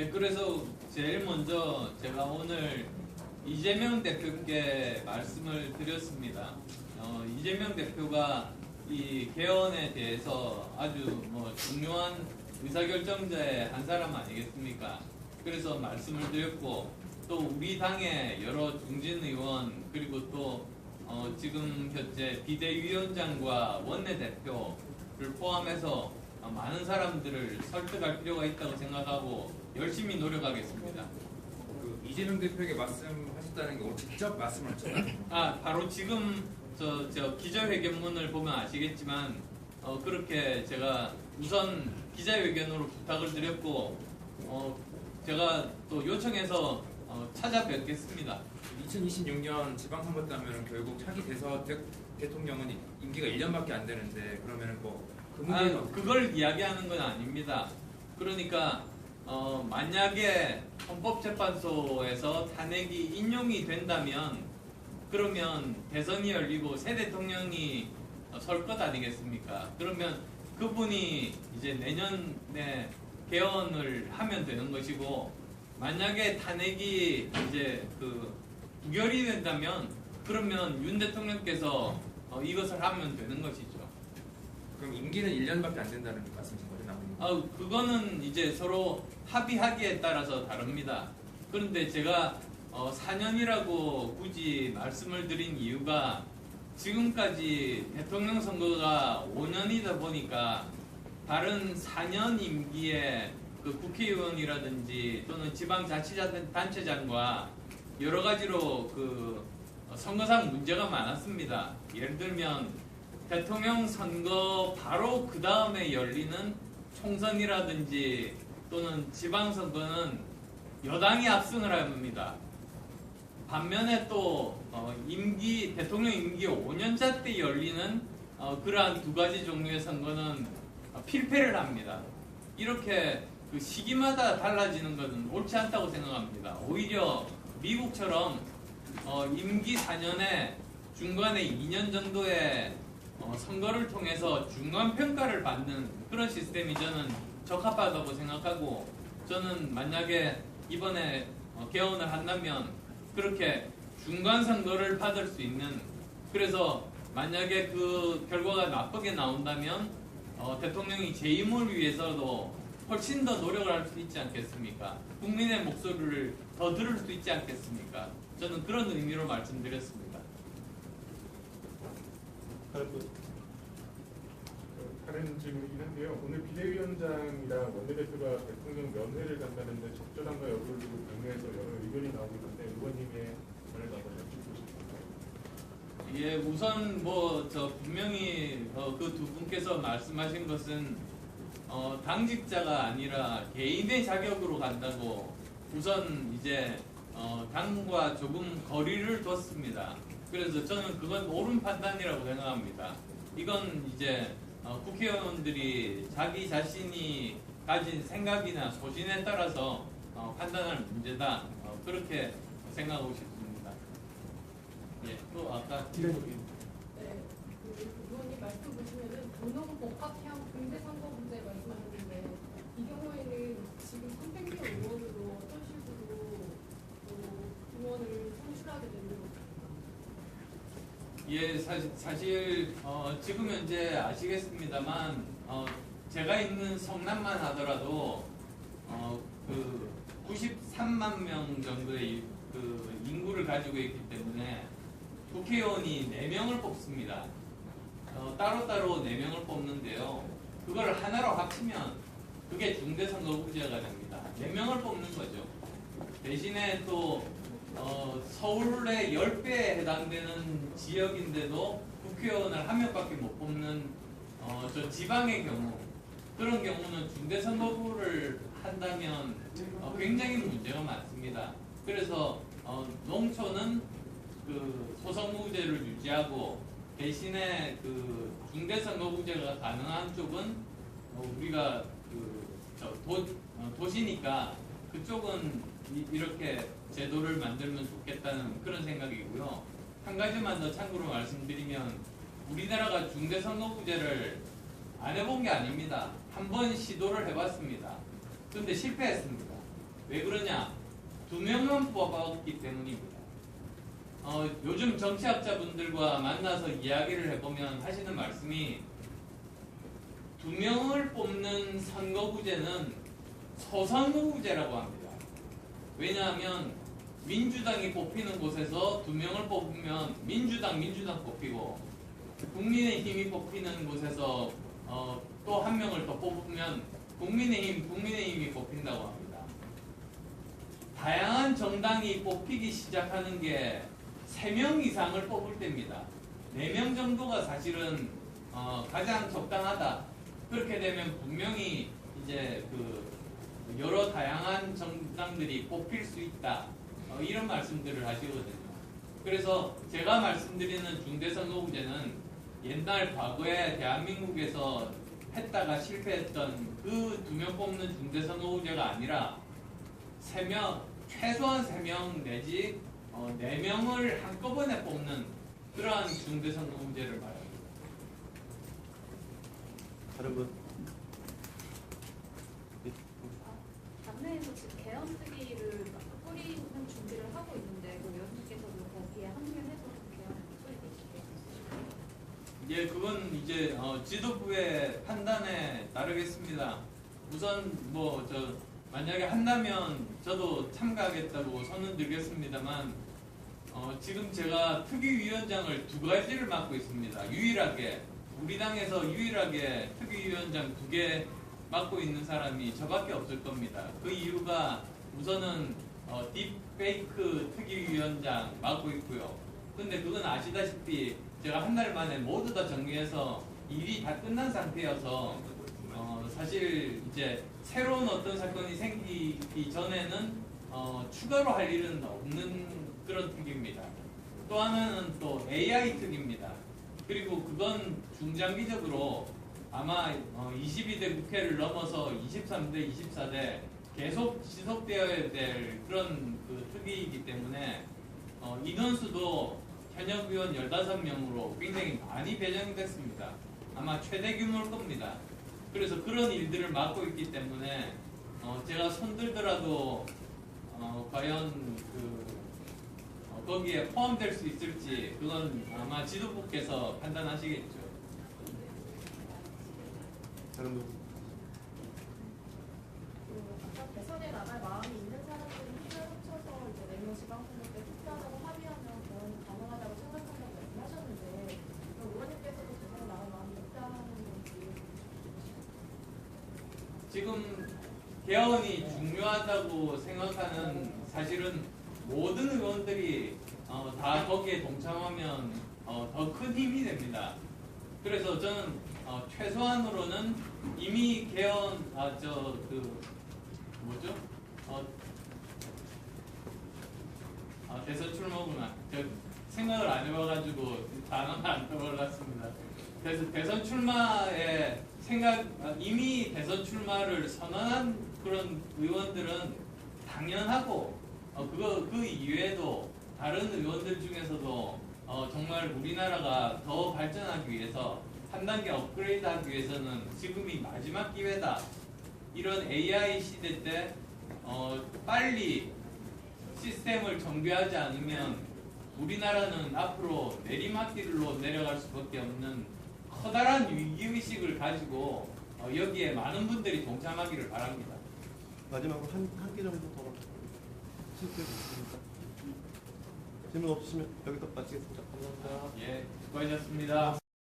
네, 그래서 제일 먼저 제가 오늘 이재명 대표께 말씀을 드렸습니다. 어, 이재명 대표가 이 개헌에 대해서 아주 뭐 중요한 의사결정자의 한 사람 아니겠습니까? 그래서 말씀을 드렸고 또 우리 당의 여러 중진 의원 그리고 또 어, 지금 현재 비대위원장과 원내대표를 포함해서 어, 많은 사람들을 설득할 필요가 있다고 생각하고 열심히 노력하겠습니다. 그 이재명 대표에게 말씀하셨다는 게 오늘 직접 말씀을 하셨나요? 아 바로 지금 저, 저 기자회견문을 보면 아시겠지만 어, 그렇게 제가 우선 기자회견으로 부탁을 드렸고 어, 제가 또 요청해서 어, 찾아뵙겠습니다. 2026년 지방선거 때하면 결국 차기 돼서 대, 대통령은 임기가 1년밖에 안 되는데 그러면은 뭐그 아, 그걸 이야기하는 건 아닙니다. 그러니까 어, 만약에 헌법재판소에서 탄핵이 인용이 된다면 그러면 대선이 열리고 새 대통령이 어, 설것 아니겠습니까? 그러면 그분이 이제 내년에 개헌을 하면 되는 것이고 만약에 탄핵이 이제 그 부결이 된다면 그러면 윤 대통령께서 어, 이것을 하면 되는 것이죠. 그럼 임기는 1년밖에 안 된다는 말씀이신 거죠? 남은? 아, 그거는 이제 서로 합의하기에 따라서 다릅니다. 그런데 제가 어, 4년이라고 굳이 말씀을 드린 이유가 지금까지 대통령 선거가 5년이다 보니까 다른 4년 임기의 그 국회의원이라든지 또는 지방자치단체장과 여러 가지로 그 선거상 문제가 많았습니다. 예를 들면 대통령 선거 바로 그 다음에 열리는 총선이라든지 또는 지방선거는 여당이 압승을 합니다. 반면에 또 어, 임기 대통령 임기 5년차 때 열리는 어, 그러한 두 가지 종류의 선거는 어, 필패를 합니다. 이렇게 그 시기마다 달라지는 것은 옳지 않다고 생각합니다. 오히려 미국처럼 어, 임기 4년에 중간에 2년 정도의 어, 선거를 통해서 중간 평가를 받는 그런 시스템이 저는 적합하다고 생각하고 저는 만약에 이번에 어, 개헌을 한다면 그렇게 중간 선거를 받을 수 있는 그래서 만약에 그 결과가 나쁘게 나온다면 어, 대통령이 재임을 위해서도 훨씬 더 노력을 할 수 있지 않겠습니까? 국민의 목소리를 더 들을 수 있지 않겠습니까? 저는 그런 의미로 말씀드렸습니다. 그 다른 질문이긴 한데요. 오늘 비대위원장이랑 원내대표가 대통령 면회를 간다는데 적절한가 여부를 두고 당내에서 여러 의견이 나오고 있는데 의원님의 전을 한번 여쭙고 싶습니다. 예, 우선 뭐 저 분명히 그두 분께서 말씀하신 것은 어, 당직자가 아니라 개인의 자격으로 간다고 우선 이제 어, 당과 조금 거리를 뒀습니다. 그래서 저는 그건 옳은 판단이라고 생각합니다. 이건 이제 어, 국회의원들이 자기 자신이 가진 생각이나 소신에 따라서 어, 판단할 문제다. 어, 그렇게 생각하고 싶습니다. 예, 또 아까 기대님. 네, 그 의원님 말씀 보시면은 도농 복합형 중대 선거 문제 말씀하셨는데 이 경우에는 지금 300명 의원으로 어떤 식으로 어, 의원을 선출하게 되는 건가요? 예, 사실, 사실 어, 지금 현재 아시겠습니다만 어, 제가 있는 성남만 하더라도 어, 그 93만 명 정도의 이- 그 인구를 가지고 있기 때문에 국회의원이 4명을 뽑습니다. 어, 따로따로 4명을 뽑는데요. 그걸 하나로 합치면 그게 중대선거구제가 됩니다. 4명을 뽑는 거죠. 대신에 또 어, 서울의 10배에 해당되는 지역인데도 국회의원을 한 명밖에 못 뽑는 어, 저 지방의 경우 그런 경우는 중대 선거구를 한다면 어, 굉장히 문제가 많습니다. 그래서 어, 농촌은 그 소선거구제를 유지하고 대신에 그 중대 선거구제가 가능한 쪽은 어, 우리가 그 저 도, 어, 도시니까 그쪽은 이, 이렇게 제도를 만들면 좋겠다는 그런 생각이고요. 한 가지만 더 참고로 말씀드리면 우리나라가 중대선거구제를 안 해본 게 아닙니다. 한 번 시도를 해봤습니다. 근데 실패했습니다. 왜 그러냐? 두 명만 뽑았기 때문입니다. 어, 요즘 정치학자분들과 만나서 이야기를 해보면 하시는 말씀이 두 명을 뽑는 선거구제는 소선거구제라고 합니다. 왜냐하면 민주당이 뽑히는 곳에서 두 명을 뽑으면 민주당 민주당 뽑히고 국민의힘이 뽑히는 곳에서 어, 또 한 명을 더 뽑으면 국민의힘 국민의힘이 뽑힌다고 합니다. 다양한 정당이 뽑히기 시작하는 게세명 이상을 뽑을 때입니다. 네명 정도가 사실은 어, 가장 적당하다. 그렇게 되면 분명히 이제 그 여러 다양한 정당들이 뽑힐 수 있다. 어, 이런 말씀들을 하시거든요. 그래서 제가 말씀드리는 중대선거구제는 옛날 과거에 대한민국에서 했다가 실패했던 그 두 명 뽑는 중대선거구제가 아니라 세 명 최소한 세 명 내지 어, 네 명을 한꺼번에 뽑는 그러한 중대선거구제를 말합니다. 다른 분? 당내에서 지금 개헌 특위를 뿌리는 준비를 하고 있는데 그 의원님께서도 거기에 합류해서 개헌 뿌리고 있으실까요? 예, 그건 이제 어, 지도부의 판단에 따르겠습니다. 우선 뭐 저 만약에 한다면 저도 참가하겠다고 선은 들겠습니다만 어, 지금 제가 특위위원장을 두 가지를 맡고 있습니다. 유일하게 우리 당에서 유일하게 특위위원장 두 개 맡고 있는 사람이 저밖에 없을 겁니다. 그 이유가 우선은 어, 딥페이크 특위위원장 맡고 있고요. 근데 그건 아시다시피 제가 한 달 만에 모두 다 정리해서 일이 다 끝난 상태여서 어, 사실 이제 새로운 어떤 사건이 생기기 전에는 어, 추가로 할 일은 없는 그런 특위입니다. 또 하나는 또 AI 특위입니다. 그리고 그건 중장기적으로 아마 어, 22대 국회를 넘어서 23대, 24대 계속 지속되어야 될 그런 그 특위이기 때문에 어, 인원수도 현역 의원 15명으로 굉장히 많이 배정됐습니다. 아마 최대 규모일 겁니다. 그래서 그런 일들을 맡고 있기 때문에 어, 제가 손들더라도 어, 과연 그 어, 거기에 포함될 수 있을지 그건 아마 지도부께서 판단하시겠죠. 다른 분? 그 아까 대선에 나갈 마음이 있는 사람들이 힘을 합쳐서 이제 내년 지방선거 때 투표하자고 합의하면 그건 가능하다고 생각한다고 말씀하셨는데 그럼 의원님께서도 대선에 나갈 마음이 있다는 건지 지금 개헌이 중요하다고 생각하는 사실은 모든 의원들이 어, 다 거기에 동참하면 어, 더큰 힘이 됩니다. 그래서 저는 어, 최소한으로는 이미 개헌 아 저 그 뭐죠? 어, 아, 대선 출마구나. 저 생각을 안 해봐가지고 단어가 안 떠올랐습니다. 그래서 대선 출마에 생각 아, 이미 대선 출마를 선언한 그런 의원들은 당연하고 어, 그거 그 이외에도 다른 의원들 중에서도 어, 정말 우리나라가 더 발전하기 위해서 한 단계 업그레이드하기 위해서는 지금이 마지막 기회다. 이런 AI 시대 때 어, 빨리 시스템을 정비하지 않으면 우리나라는 앞으로 내리막길로 내려갈 수밖에 없는 커다란 위기의식을 가지고 어, 여기에 많은 분들이 동참하기를 바랍니다. 마지막으로 한, 한 개 정도 더 실수해 주시겠습니까? 질문 없으시면 여기서 마치겠습니다. 감사합니다. 예, 수고하셨습니다.